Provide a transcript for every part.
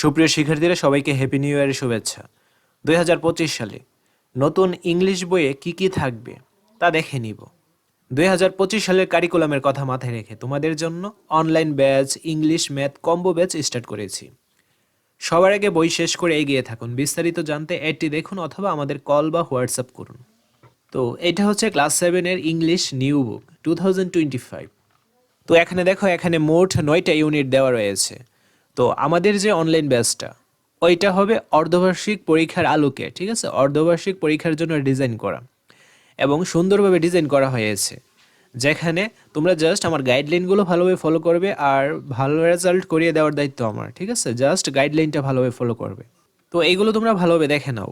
সুপ্রিয় শিক্ষার্থীরা, সবাইকে হ্যাপি নিউ ইয়ারের শুভেচ্ছা। দু হাজার পঁচিশ সালে নতুন ইংলিশ বইয়ে কি কি থাকবে তা দেখে নিব। দু হাজার পঁচিশ সালের কারিকুলামের কথা মাথায় রেখে তোমাদের জন্য online batch English math combo batch start করেছি। সবার আগে বই শেষ করে এগিয়ে থাকুন। বিস্তারিত জানতে এটি দেখুন অথবা আমাদের কল বা হোয়াটসঅ্যাপ করুন। তো এটা হচ্ছে ক্লাস সেভেনের ইংলিশ নিউ বুক টু তো এখানে দেখো, এখানে মোট নয়টা ইউনিট দেওয়া রয়েছে। তো আমাদের যে অনলাইন ব্যাচটা ওইটা হবে অর্ধবার্ষিক পরীক্ষার আলোকে, ঠিক আছে? অর্ধবার্ষিক পরীক্ষার জন্য ডিজাইন করা এবং সুন্দরভাবে ডিজাইন করা হয়েছে, যেখানে তোমরা জাস্ট আমার গাইডলাইনগুলো ভালোভাবে ফলো করবে আর ভালো রেজাল্ট করিয়ে দেওয়ার দায়িত্ব আমার, ঠিক আছে? জাস্ট গাইডলাইনটা ভালোভাবে ফলো করবে। তো এইগুলো তোমরা ভালোভাবে দেখে নাও।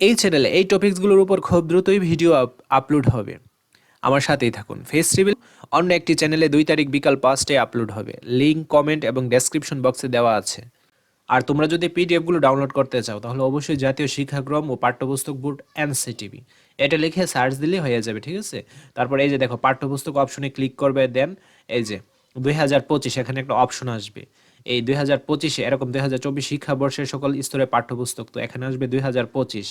এই চ্যানেলে এই টপিকসগুলোর উপর খুব দ্রুতই ভিডিও আপলোড হবে। আমার সাথেই থাকুন। ফেস রিভিল অন্য একটি চ্যানেলে দুই তারিখ বিকাল পাঁচটায় আপলোড হবে। লিঙ্ক কমেন্ট এবং ডেসক্রিপশন বক্সে দেওয়া আছে। আর তোমরা যদি পিডিএফগুলো ডাউনলোড করতে চাও, তাহলে অবশ্যই জাতীয় শিক্ষাক্রম ও পাঠ্যপুস্তক বোর্ড এনসিটিভি এটা লিখে সার্চ দিলে হয়ে যাবে, ঠিক আছে? তারপর এই যে দেখো, পাঠ্যপুস্তক অপশনে ক্লিক করবে দেন এই যে দুই হাজার পঁচিশ, এখানে একটা অপশন আসবে। এই দুই হাজার পঁচিশে, এরকম দুই হাজার চব্বিশ শিক্ষাবর্ষের সকল স্তরের পাঠ্যপুস্তক, তো এখানে আসবে দুই হাজার পঁচিশ।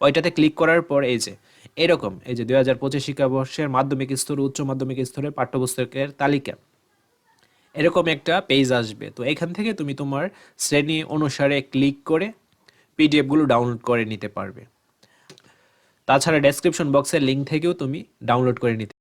ওইটাতে ক্লিক করার পর এই যে এরকম, এই যে দুই হাজার পঁচিশ শিক্ষাবর্ষের মাধ্যমিক স্তর, উচ্চ মাধ্যমিক স্তরের পাঠ্যপুস্তকের তালিকা। এরকম একটা পেজ আসবে। তো এখান থেকে তুমি তোমার শ্রেণি অনুসারে ক্লিক করে পিডিএফগুলো ডাউনলোড করে নিতে পারবে। তাছাড়া ডেসক্রিপশন বক্সের লিঙ্ক থেকেও তুমি ডাউনলোড করে নিতে